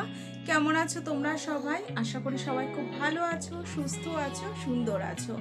রেখা কেমন আছো তোমরা সবাই? আশা করি সবাই খুব ভালো আছো, সুস্থ আছো, সুন্দর আছো।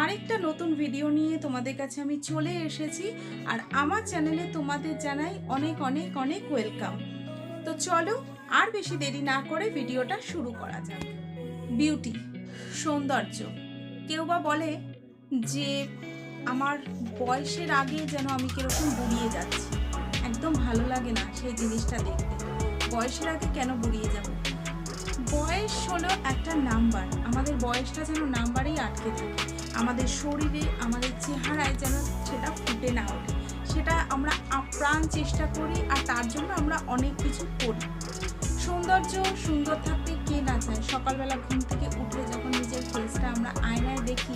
আরেকটা নতুন ভিডিও নিয়ে তোমাদের কাছে আমি চলে এসেছি, আর আমার চ্যানেলে তোমাদের জানাই অনেক অনেক অনেক ওয়েলকাম তো চলো, আর বেশি দেরি না করে ভিডিওটা শুরু করা যাক। বিউটি সৌন্দর্য। কেউ বা বলে যে, আমার বয়সের আগে যেন আমি কীরকম বুড়িয়ে যাচ্ছি। একদম ভালো লাগে না সেই জিনিসটা দেখতে। বয়সের আগে কেন বুড়িয়ে যাব? বয়স হলো একটা নাম্বার। আমাদের বয়সটা যেন নাম্বারেই আটকে থাকে। আমাদের শরীরে, আমাদের চেহারায় যেন সেটা ফুটে না ওঠে। সেটা আমরা আপ্রাণ চেষ্টা করি আর তার জন্য আমরা অনেক কিছু করি। সৌন্দর্য সুন্দর থাকতে কে না চায়? সকালবেলা ঘুম থেকে উঠে যখন নিজের ফেসটা আমরা আয়নায় দেখি,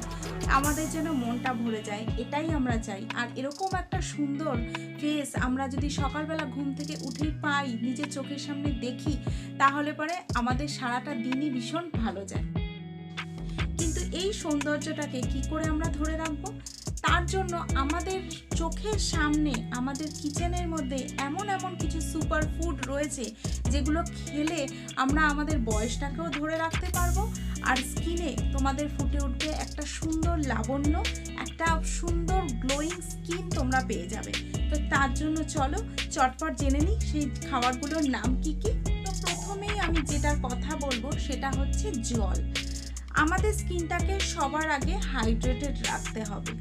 আমাদের যেন মনটা ভরে যায়, এটাই আমরা চাই। আর এরকম একটা সুন্দর ফেস আমরা যদি সকালবেলা ঘুম থেকে উঠেই পাই, নিজের চোখের সামনে দেখি, তাহলে পরে আমাদের সারাটা দিনই ভীষণ ভালো যায়। কিন্তু এই সৌন্দর্যটাকে কি করে আমরা ধরে রাখব? তার জন্য আমাদের চোখের সামনে, আমাদের কিচেনের মধ্যে এমন এমন কিছু সুপার ফুড রয়েছে, যেগুলো খেলে আমরা আমাদের বয়সটাকেও ধরে রাখতে পারব আর স্কিনে তোমাদের ফুটে উঠবে একটা সুন্দর লাবণ্য, একটা সুন্দর গ্লোয়িং স্কিন তোমরা পেয়ে যাবে। তো তার জন্য চলো, চটপট জেনে নিই সেই খাবারগুলোর নাম কি কি। তো প্রথমেই আমি যেটা কথা বলব সেটা হচ্ছে জল। আমাদের স্কিনটাকে সবার আগে হাইড্রেটেড রাখতে হবে।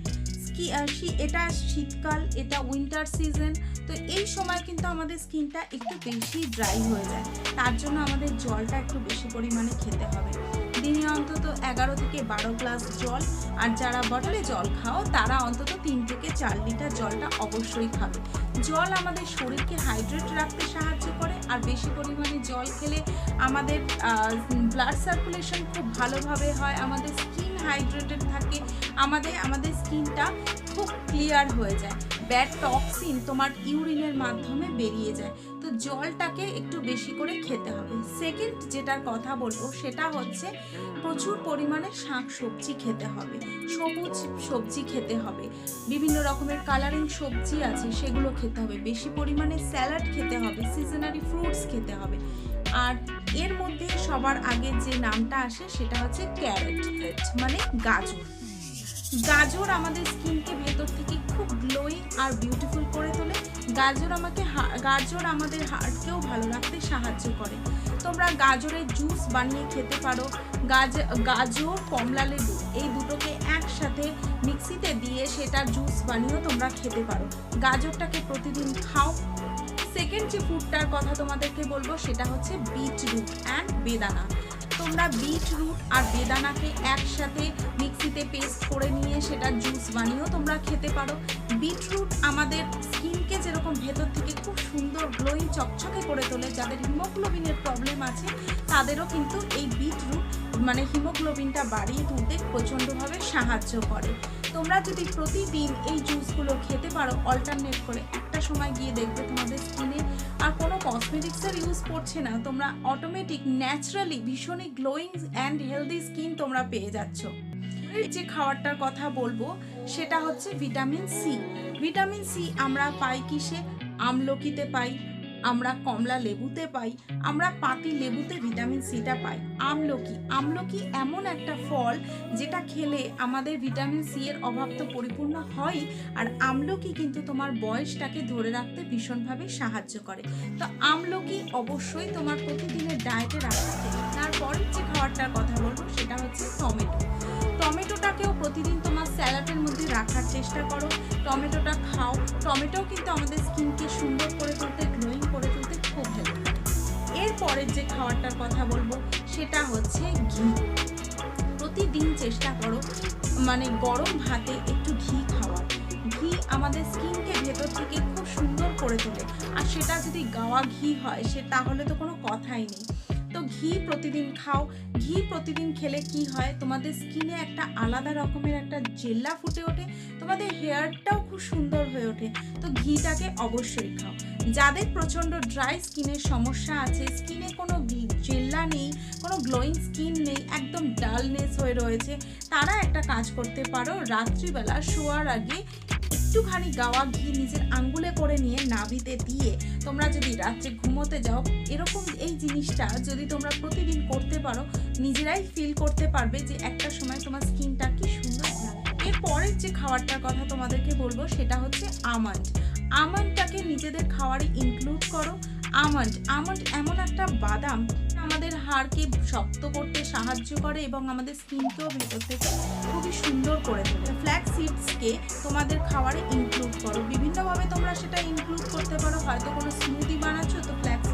শী- এটা শীতকাল, এটা উইন্টার সিজন তো এই সময় কিন্তু আমাদের স্কিনটা একটু বেশি ড্রাই হয়ে যায়। তার জন্য আমাদের জলটা একটু বেশি পরিমাণে খেতে হবে। দিনে অন্তত এগারো থেকে বারো গ্লাস জল, আর যারা বটলে জল খাও, তারা অন্তত তিন থেকে চার লিটার জলটা অবশ্যই খাবে। জল আমাদের শরীরকে হাইড্রেট রাখতে সাহায্য করে, আর বেশি পরিমাণে জল খেলে আমাদের ব্লাড সার্কুলেশন খুব ভালোভাবে হয়, আমাদের স্কিন হাইড্রেটেড থাকে, আমাদের আমাদের স্কিনটা খুব ক্লিয়ার হয়ে যায়। ব্যাড টক্সিন তোমার ইউরিনের মাধ্যমে বেরিয়ে যায়। তো জলটাকে একটু বেশি করে খেতে হবে। সেকেন্ড যেটার কথা বলব, সেটা হচ্ছে প্রচুর পরিমাণে শাক সবজি খেতে হবে। সবুজ সবজি খেতে হবে। বিভিন্ন রকমের কালারিং সবজি আছে, সেগুলো খেতে হবে। বেশি পরিমাণে স্যালাড খেতে হবে সিজনারি ফ্রুটস খেতে হবে। আর এর মধ্যে সবার আগে যে নামটা আসে সেটা হচ্ছে ক্যারেট মানে গাজর। গাজর আমাদের স্কিনকে ভেতর থেকে খুব গ্লোয়িং আর বিউটিফুল করে তোলে। গাজর আমাকে গাজর আমাদের হার্টকেও ভালো রাখতে সাহায্য করে। তোমরা গাজরের জুস বানিয়ে খেতে পারো। গাজ, গাজর, কমলা লেবু, এই দুটোকে একসাথে মিক্সিতে দিয়ে সেটা জুস বানিয়েও তোমরা খেতে পারো। গাজরটাকে প্রতিদিন খাও। সেকেন্ড যে ফুডটার কথা তোমাদেরকে বলব, সেটা হচ্ছে বিটরুট অ্যান্ড বেদানা। তোমরা বিটরুট আর বেদানাকে একসাথে মিক্সিতে পেস্ট করে নিয়ে সেটা জুস বানিয়েও তোমরা খেতে পারো। বিটরুট আমাদের স্কিনকে যেরকম ভেতর থেকে খুব সুন্দর গ্লোয়িং চকচকে করে তোলে, যাদের হিমোগ্লোবিনের প্রবলেম আছে, তাদেরও কিন্তু এই বিটরুট মানে হিমোগ্লোবিনটা বাড়িয়ে তুলতে প্রচণ্ডভাবে সাহায্য করে। তোমরা যদি প্রতিদিন এই জুসগুলো খেতে পারো অল্টারনেট করে একটা সময় গিয়ে দেখবে তোমাদের স্কিনে আর কোনো কসমেটিক্সের ইউজ করছে না। তোমরা অটোমেটিক ন্যাচারালি ভীষণই গ্লোয়িং অ্যান্ড হেলদি স্কিন তোমরা পেয়ে যাচ্ছ। যে খাবারটার কথা বলব, সেটা হচ্ছে ভিটামিন সি ভিটামিন সি আমরা পাই কিসে? আমলকিতে পাই। আমরা কমলা লেবুতে পাই, আমরা পাতি লেবুতে ভিটামিন সিটা পাই। আমলকি আমলকি এমন একটা ফল যেটা খেলে আমাদের ভিটামিন সি এর অভাব তো পরিপূর্ণ হয় আর আমলকি কিন্তু তোমার বয়সটাকে ধরে রাখতে ভীষণভাবে সাহায্য করে। তো আমলকি অবশ্যই তোমার প্রতিদিনের ডায়েটে রাখতে হবে। তারপরের যে খাবারটার কথা বলব, সেটা হচ্ছে টমেটো। টমেটোটাকেও প্রতিদিন তোমার স্যালাডের মধ্যে রাখার চেষ্টা করো। টমেটোটা খাও। টমেটো কিন্তু আমাদের স্কিনকে সুন্দর করে তুলতে এরপরের যে খাবারটার কথা বলব, সেটা হচ্ছে ঘি। প্রতিদিন চেষ্টা করো মানে গরম ভাতে একটু ঘি খাওয়া ঘি আমাদের স্কিনকে ভেতর থেকে খুব সুন্দর করে তোলে। আর সেটা যদি গাওয়া ঘি হয়, সে তাহলে তো কোনো কথাই নেই। ঘি প্রতিদিন খাও। ঘি প্রতিদিন খেলে কি হয়? তোমাদের স্কিনে একটা আলাদা রকমের একটা জেল্লা ফুটে ওঠে। তোমাদের হেয়ারটাও খুব সুন্দর হয়ে ওঠে। তো ঘিটাকে অবশ্যই খাও। যাদের প্রচণ্ড ড্রাই স্কিনের সমস্যা আছে স্কিনে কোনো জেল্লা নেই, কোনো গ্লোয়িং স্কিন নেই, একদম ডালনেস হয়ে রয়েছে, তারা একটা কাজ করতে পারো। রাত্রিবেলা শোয়ার আগে একটুখানি গাওয়া ঘি নিজের আঙ্গুলে করে নিয়ে নাভিতে দিয়ে তোমরা যদি রাত্রে ঘুমোতে যাও, এরকম জিনিসটা যদি তোমরা প্রতিদিন করতে পারো, নিজেরাই ফিল করতে পারবে যে একটা সময় তোমার স্কিনটা কি সুন্দর। এরপরের যে খাবারটার কথা তোমাদেরকে বলব, সেটা হচ্ছে আমন্ড আমন্ডটাকে নিজেদের খাবারে ইনক্লুড করো। আমন্ড আমন্ড এমন একটা বাদাম আমাদের হাড়কে শক্ত করতে সাহায্য করে এবং আমাদের স্কিনকেও ভেতর থেকে খুবই সুন্দর করে তোলে। ফ্ল্যাক্স সিডসকে তোমাদের খাবারে ইনক্লুড করো। বিভিন্নভাবে তোমরা সেটা ইনক্লুড করতে পারো। হয়তো কোনো স্মুদি বানাচ্ছ, তো ফ্ল্যাক্স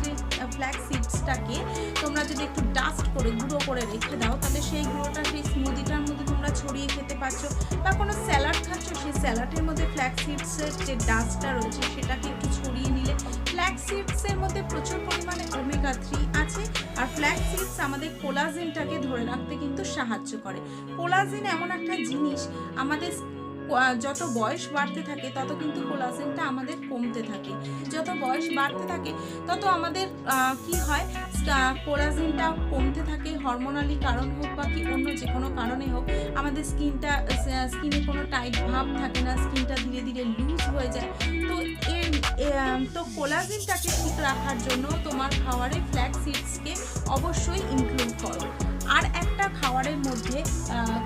ফ্ল্যাক্স সিডসটাকে তোমরা যদি একটু ডাস্ট করে, গুঁড়ো করে রেখে দাও, তাহলে সেই গুঁড়োটা, সেই স্মুদিটার মধ্যে তোমরা ছড়িয়ে খেতে পারছ বা কোনো স্যালাড খাচ্ছ, সেই স্যালাডের মধ্যে ফ্ল্যাক্স সিডসের যে ডাস্টটা রয়েছে সেটাকে একটু ছড়িয়ে নিলে ফ্ল্যাক্স সিডসের মধ্যে প্রচুর পরিমাণে ওমেগা থ্রি আছে আর ফ্ল্যাক্স সিডস আমাদের কোলাজিনটাকে ধরে রাখতে কিন্তু সাহায্য করে। কোলাজিন এমন একটা জিনিস, আমাদের যত বয়স বাড়তে থাকে, তত কিন্তু কোলাজেনটা আমাদের কমতে থাকে। যত বয়স বাড়তে থাকে, তত আমাদের কি হয় কোলাজেনটা কমতে থাকে, হরমোনালি কারণ হোক বা কি অন্য যে কোনো কারণে হোক, আমাদের স্কিনটা স্কিনে কোনো টাইট ভাব থাকে না, স্কিনটা ধীরে ধীরে লুজ হয়ে যায়। তো এর তো কোলাজেনটাকে ঠিক রাখার জন্য তোমার খাবারে ফ্ল্যাক্স সিডসকে অবশ্যই ইনক্লুড করো। আর একটা খাবারের মধ্যে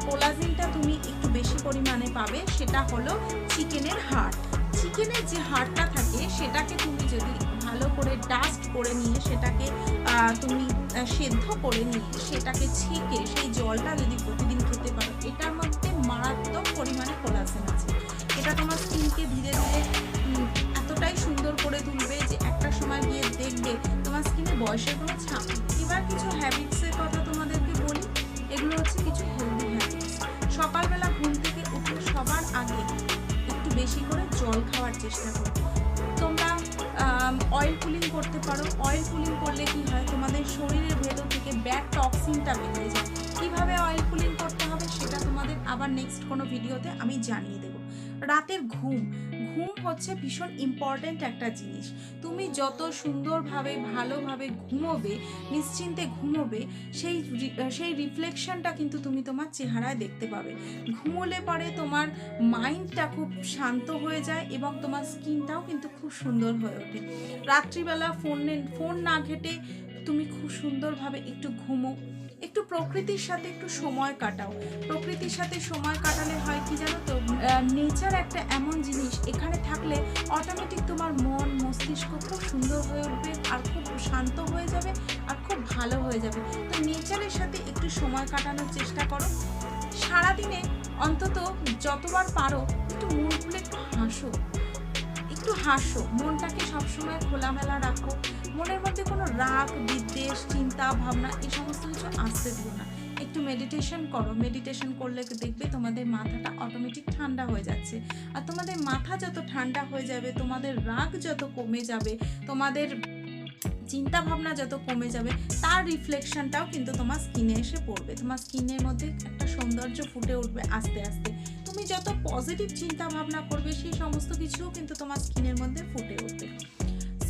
কোলাজেনটা তুমি একটু বেশি পরিমাণে পাবে, সেটা হলো চিকেনের হাড়। চিকেনের যে হাড়টা থাকে, সেটাকে তুমি যদি ভালো করে ডাস্ট করে নিয়ে সেটাকে তুমি সেদ্ধ করে নিয়ে সেটাকে ছেঁকে সেই জলটা যদি প্রতিদিন খেতে পারো, এটার মধ্যে মারাত্মক পরিমাণে কোলাজেন আছে। এটা তোমার স্কিনকে ধীরে ধীরে এতটাই সুন্দর করে তুলবে যে একটা সময় গিয়ে দেখবে তোমার স্কিনে বয়সের কোনো ছাপ এবার কিছু হ্যাবিটসের কথা বলি এগুলো হচ্ছে কিছু হেলদি হ্যাবিটস সকালবেলা ঘুম থেকে উঠে সবার আগে একটু বেশি করে জল খাওয়ার চেষ্টা করো। তোমরা অয়েল কুলিং করতে পারো। অয়েল কুলিং করলে কি হয়? তোমাদের শরীরের ভেতর থেকে ব্যাড টক্সিনটা বেরিয়ে যায়। কীভাবে অয়েল কুলিং করতে হবে সেটা তোমাদের আবার নেক্সট কোনো ভিডিওতে আমি জানিয়ে দেবো। রাতের ঘুম। ঘুম হচ্ছে ভীষণ ইম্পর্ট্যান্ট একটা জিনিস। তুমি যত সুন্দরভাবে, ভালোভাবে ঘুমোবে, নিশ্চিন্তে ঘুমোবে, সেই সেই রিফ্লেকশনটা কিন্তু তুমি তোমার চেহারায় দেখতে পাবে। ঘুমোলে পরে তোমার মাইন্ডটা খুব শান্ত হয়ে যায় এবং তোমার স্কিনটাও কিন্তু খুব সুন্দর হয়ে ওঠে। রাত্রিবেলা ফোন ফোন না ঘেটে তুমি খুব সুন্দরভাবে একটু ঘুমো। একটু প্রকৃতির সাথে একটু সময় কাটাও। প্রকৃতির সাথে সময় কাটালে হয় কি জানো তো? নেচার একটা এমন জিনিস, এখানে থাকলে অটোমেটিক তোমার মন, মস্তিষ্ক খুব সুন্দর হয়ে উঠবে আর খুব শান্ত হয়ে যাবে আর খুব ভালো হয়ে যাবে। তো নেচারের সাথে একটু সময় কাটানোর চেষ্টা করো। সারাদিনে অন্তত যতবার পারো একটু মন খুলে একটু হাসো। একটু হাসো। মনটাকে সবসময় খোলামেলা রাখো। মনের মধ্যে কোনো রাগ, বিদ্বেষ, চিন্তা, ভাবনা, এই সমস্ত কিছু আসতে দিও না। একটু মেডিটেশন করো। মেডিটেশন করলে দেখবে তোমাদের মাথাটা অটোমেটিক ঠান্ডা হয়ে যাচ্ছে। আর তোমাদের মাথা যত ঠান্ডা হয়ে যাবে, তোমাদের রাগ যত কমে যাবে, তোমাদের চিন্তা ভাবনা যত কমে যাবে, তার রিফ্লেকশনটাও কিন্তু তোমার স্কিনে এসে পড়বে। তোমার স্কিনের মধ্যে একটা সৌন্দর্য ফুটে উঠবে আস্তে আস্তে। তুমি যত পজিটিভ চিন্তা ভাবনা করবে, সেই সমস্ত কিছুও কিন্তু তোমার স্কিনের মধ্যে ফুটে উঠবে।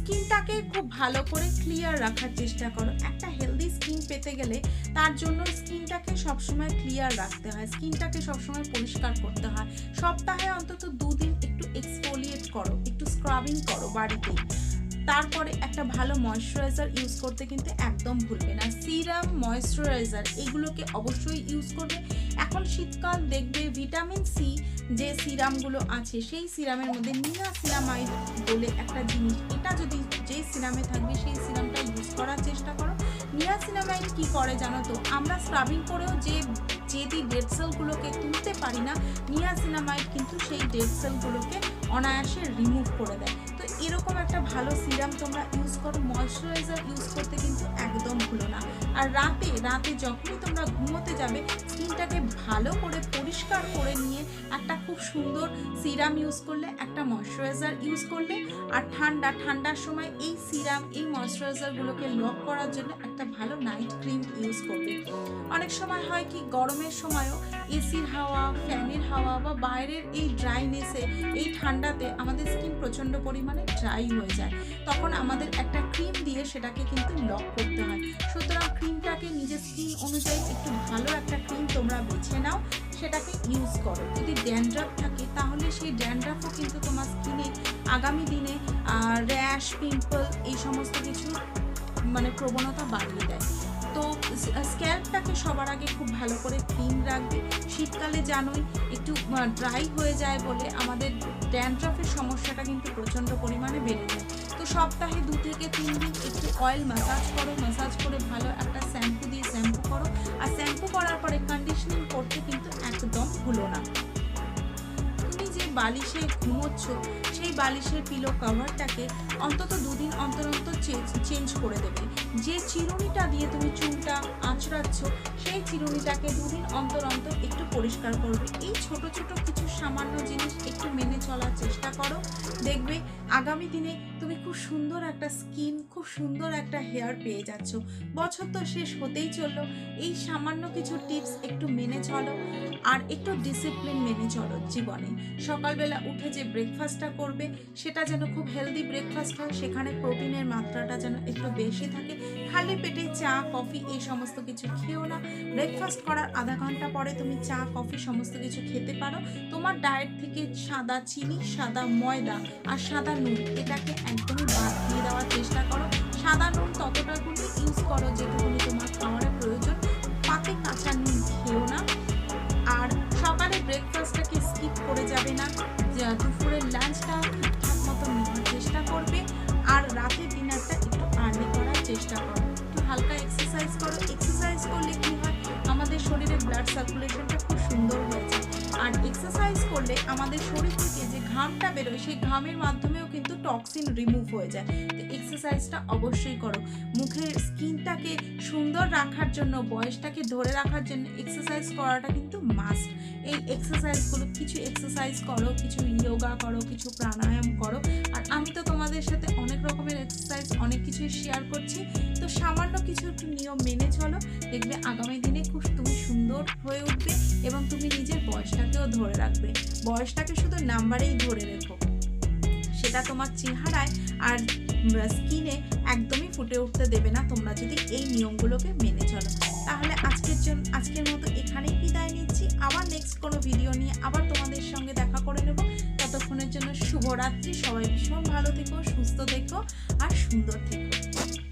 স্কিনটাকে খুব ভালো করে ক্লিয়ার রাখার চেষ্টা করো। একটা হেলদি স্কিন পেতে গেলে তার জন্য স্কিনটাকে সবসময় ক্লিয়ার রাখতে হয়। স্কিনটাকে সবসময় পরিষ্কার করতে হয়। সপ্তাহে অন্তত দুদিন একটু এক্সফোলিয়েট করো, একটু স্ক্রাবিং করো বাড়িতেই। তারপরে একটা ভালো ময়শ্চারাইজার ইউজ করতে কিন্তু একদম ভুলবে না। সিরাম ময়শ্চারাইজার এগুলোকে অবশ্যই ইউজ করবে। এখন শীতকাল, দেখবে ভিটামিন সি যে সিরামগুলো আছে, সেই সিরামের মধ্যে নিয়াসিনামাইড বলে একটা জিনিস, এটা যদি যে সিরামে থাকবে, সেই সিরামটা ইউজ করার চেষ্টা করো। নিয়াসিনামাইড কি করে জানো তো? আমরা স্ক্রাবিং করেও যে যেদি ডেড সেলগুলোকে তুলতে পারি না নিয়াসিনামাইড কিন্তু সেই ডেড সেলগুলোকে অনায়াসে রিমুভ করে দেয়। এরকম একটা ভালো সিরাম তোমরা ইউজ করো ময়শ্চারাইজার ইউজ করতে কিন্তু একদম ভুলো না। আর রাতে রাতে যখনই তোমরা ঘুমোতে যাবে, স্কিনটাকে ভালো করে পরিষ্কার করে নিয়ে একটা খুব সুন্দর সিরাম ইউজ করলে, একটা ময়শ্চারাইজার ইউজ করলে, আর ঠান্ডা, ঠান্ডার সময় এই সিরাম, এই ময়শ্চারাইজারগুলোকে লক করার জন্য একটা ভালো নাইট ক্রিম ইউজ করবে। অনেক সময় হয় কি, গরমের সময়ও এসির হাওয়া ফ্যানের হাওয়া বা বাইরের এই ড্রাইনেসে এই ঠান্ডাতে আমাদের স্কিন প্রচণ্ড পরিমাণে ড্রাই হয়ে যায়। তখন আমাদের একটা ক্রিম দিয়ে সেটাকে কিন্তু লক করতে হয়। সুতরাং ক্রিমটাকে নিজের স্কিন অনুযায়ী একটু ভালো একটা ক্রিম তোমরা বেছে নাও, সেটাকে ইউজ করো। যদি ড্যান্ড্রাফ থাকে, তাহলে সেই ড্যান্ড্রাফও কিন্তু তোমার স্কিনে আগামী দিনে র্যাশ পিম্পল এই সমস্ত কিছু মানে প্রবণতা বাড়িয়ে দেয়। তো স্ক্যাল্পটাকে সবার আগে খুব ভালো করে ক্লিন রাখবে। শীতকালে জানোই, একটু ড্রাই হয়ে যায় বলে আমাদের ড্যান্ড্রাফের সমস্যাটা কিন্তু প্রচণ্ড পরিমাণে বেড়ে যায়। সপ্তাহে দু থেকে তিন দিন একটু অয়েল ম্যাসাজ করো ম্যাসাজ করে ভালো একটা শ্যাম্পু দিয়ে শ্যাম্পু করো। আর শ্যাম্পু করার পরে কন্ডিশনিং করতে কিন্তু একদম ভুলো না। তুমি যে বালিশে ঘুমোচ্ছ, সেই বালিশের পিলো কভারটাকে অন্তত দুদিন অন্তর অন্তর চেঞ্জ করে দেবে। যে চিরুনিটা দিয়ে তুমি চুলটা আঁচড়াচ্ছ, সেই চিরুনিটাকে দুদিন অন্তর অন্তর একটু পরিষ্কার করবে। এই ছোট ছোট কিছু সামান্য জিনিস একটু মেনে চলার চেষ্টা করো। দেখবে আগামী দিনে তুমি খুব সুন্দর একটা স্কিন খুব সুন্দর একটা হেয়ার পেয়ে যাচ্ছ। বছর তো শেষ হতেই চলল। এই সামান্য কিছু টিপস একটু মেনে চলো আর একটু ডিসিপ্লিন মেনে চলো জীবনে। সকালবেলা উঠে যে ব্রেকফাস্টটা করবে, সেটা যেন খুব হেলদি ব্রেকফাস্ট হয়, সেখানে প্রোটিনের মাত্রাটা যেন একটু বেশি থাকে। খালি পেটে চা কফি এই সমস্ত কিছু খেও না। ব্রেকফাস্ট করার আধা ঘণ্টা পরে তুমি চা কফি সমস্ত কিছু খেতে পারো। তোমার ডায়েট থেকে সাদা চিনি, সাদা ময়দা আর সাদা নুন, এটাকে একদমই বাদ দিয়ে দেওয়ার চেষ্টা করো সাদা নুন ততটাগুলি ইউজ করো যেটুকুনি তোমার প্রয়োজন কাঁচা নুন খেও না আর সকালে ব্রেকফাস্টটাকে স্কিপ করে যাবে না দুপুরের লাঞ্চটা ঠিকঠাক মতো নেওয়ার চেষ্টা করবে আর রাতের ডিনারটা একটু আর্লি করার চেষ্টা করো একটু হালকা এক্সারসাইজ করো এক্সারসাইজ করলে কি হয় আমাদের শরীরে ব্লাড সার্কুলেশনটা খুব সুন্দর হয়ে যায় আর এক্সারসাইজ করলে আমাদের শরীর থেকে যে ঘামটা বেরোয়, সেই ঘামের মাধ্যমেও কিন্তু টক্সিন রিমুভ হয়ে যায়। তো এক্সারসাইজটা অবশ্যই করো। মুখের স্কিনটাকে সুন্দর রাখার জন্য, বয়সটাকে ধরে রাখার জন্য এক্সারসাইজ করাটা কিন্তু মাস্ট এই এক্সারসাইজগুলো কিছু এক্সারসাইজ করো, কিছু ইয়োগা করো, কিছু প্রাণায়াম করো। আর আমি তো তোমাদের সাথে অনেক রকমের এক্সারসাইজ অনেক কিছুই শেয়ার করছি। তো সামান্য কিছু একটু নিয়ম মেনে চলো। দেখবে আগামী দিনে খুব তুমি সুন্দর হয়ে উঠবে এবং তুমি নিজের বয়সটাকেও ধরে রাখবে। বয়সটাকে শুধু নাম্বারেই ধরে রেখো। সেটা তোমার চেহারায় আর স্কিনে একদমই ফুটে উঠতে দেবে না তোমরা যদি এই নিয়মগুলোকে মেনে চলো। তাহলে আজকের জন্য, আজকের মতো এখানেই বিদায় নিচ্ছি। আবার নেক্সট কোনো ভিডিও নিয়ে আবার তোমাদের সঙ্গে দেখা করে নেব। ততক্ষণের জন্য শুভরাত্রি। সবাই ভীষণ ভালো থেকো, সুস্থ থেকো আর সুন্দর থেকো।